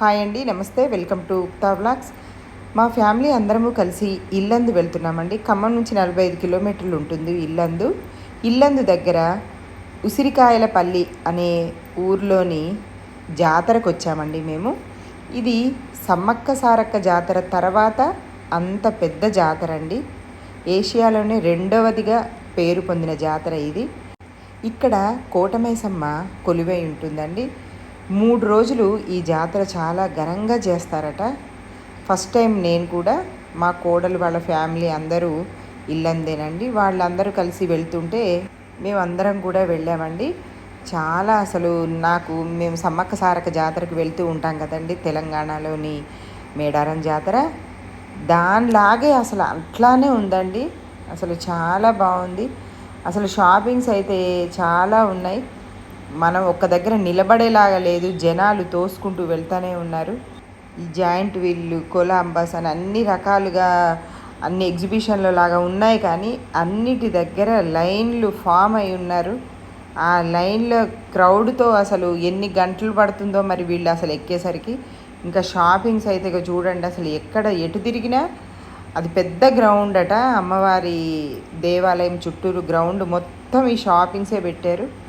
Hi అండి నమస్తే. Welcome to Ukta vlogs. మా ఫ్యామిలీ అందరము కలిసి ఇల్లందు వెళ్తున్నామండి. ఖమ్మం నుంచి నలభై ఐదు కిలోమీటర్లు ఉంటుంది ఇల్లందు. ఇల్లందు దగ్గర ఉసిరికాయలపల్లి అనే ఊర్లోని జాతరకు వచ్చామండి మేము. ఇది సమ్మక్క సారక్క జాతర తర్వాత అంత పెద్ద జాతర అండి. ఏషియాలోనే రెండవదిగా పేరు పొందిన జాతర ఇది. ఇక్కడ కోటమైసమ్మ కొలువై ఉంటుందండి. మూడు రోజులు ఈ జాతర చాలా ఘనంగా చేస్తారట. ఫస్ట్ టైం నేను కూడా మా కోడలు వాళ్ళ ఫ్యామిలీ అందరూ ఇల్లందేనండి. వాళ్ళందరూ కలిసి వెళ్తుంటే మేమందరం కూడా వెళ్ళామండి. చాలా అసలు నాకు మేము సమ్మక్క సారక జాతరకు వెళ్తూ ఉంటాం కదండి తెలంగాణలోని మేడారం జాతర. దానిలాగే అసలు అట్లానే ఉందండి. అసలు చాలా బాగుంది. అసలు షాపింగ్స్ అయితే చాలా ఉన్నాయి. మనం ఒక్క దగ్గర నిలబడేలాగా లేదు జనాలు తోసుకుంటూ వెళ్తూనే ఉన్నారు. ఈ జాయింట్ వీళ్ళు కొలాంబస్ అని అన్ని రకాలుగా అన్ని ఎగ్జిబిషన్లో లాగా ఉన్నాయి కానీ అన్నిటి దగ్గర లైన్లు ఫామ్ అయి ఉన్నారు. ఆ లైన్లో క్రౌడ్తో అసలు ఎన్ని గంటలు పడుతుందో మరి వీళ్ళు అసలు ఎక్కేసరికి. ఇంకా షాపింగ్స్ అయితే ఇక చూడండి అసలు ఎక్కడ ఎటు తిరిగినా అది పెద్ద గ్రౌండ్ అట. అమ్మవారి దేవాలయం చుట్టూరు గ్రౌండ్ మొత్తం ఈ షాపింగ్సే పెట్టారు.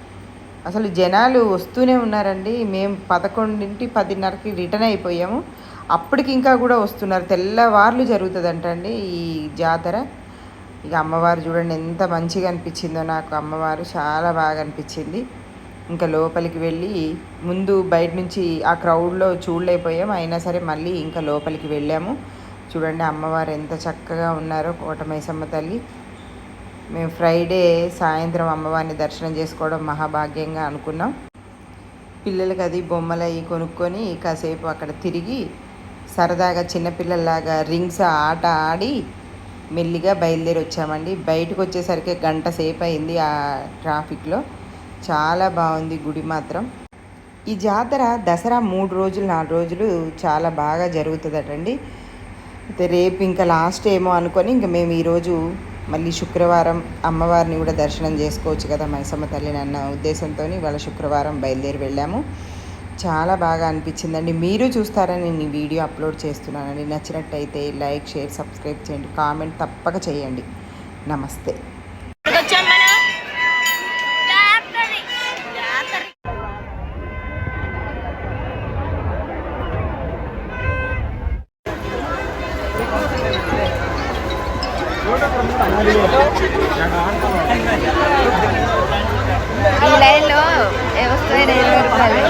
అసలు జనాలు వస్తూనే ఉన్నారండి. మేము పదకొండింటి పదిన్నరకి రిటర్న్ అయిపోయాము. అప్పటికి ఇంకా కూడా వస్తున్నారు. తెల్లవార్లు జరుగుతుందంటండి ఈ జాతర. ఇక అమ్మవారు చూడండి ఎంత మంచిగా అనిపించిందో నాకు. అమ్మవారు చాలా బాగా అనిపించింది. ఇంకా లోపలికి వెళ్ళి ముందు బయట నుంచి ఆ క్రౌడ్లో చూడలేకపోయాము అయినా సరే మళ్ళీ ఇంకా లోపలికి వెళ్ళాము. చూడండి అమ్మవారు ఎంత చక్కగా ఉన్నారో కోటమైసమ్మ తల్లి. మేము ఫ్రైడే సాయంత్రం అమ్మవారిని దర్శనం చేసుకోవడం మహాభాగ్యంగా అనుకున్నాం. పిల్లలకి అది బొమ్మలు అవి కొనుక్కొని కాసేపు అక్కడ తిరిగి సరదాగా చిన్నపిల్లల్లాగా రింగ్స్ ఆట ఆడి మెల్లిగా బయలుదేరి వచ్చామండి. బయటకు వచ్చేసరికి గంట సేపు అయింది ఆ ట్రాఫిక్లో. చాలా బాగుంది గుడి మాత్రం. ఈ జాతర దసరా మూడు రోజులు నాలుగు రోజులు చాలా బాగా జరుగుతుందటండి. అయితే రేపు ఇంకా లాస్ట్ ఏమో అనుకొని ఇంకా మేము ఈరోజు మళ్ళీ శుక్రవారం అమ్మవారిని కూడా దర్శనం చేసుకోవచ్చు కదా మైసమ్మ తల్లిని అన్న ఉద్దేశంతో వాళ్ళ శుక్రవారం బయలుదేరి వెళ్ళాము. చాలా బాగా అనిపించిందండి. మీరు చూస్తారని నేను ఈ వీడియో అప్లోడ్ చేస్తున్నానండి. నచ్చినట్టయితే లైక్ షేర్ సబ్స్క్రైబ్ చేయండి. కామెంట్ తప్పక చేయండి. నమస్తే. ఈ లైన్లో వస్తున్నాయి ఇరవై రూపాయలు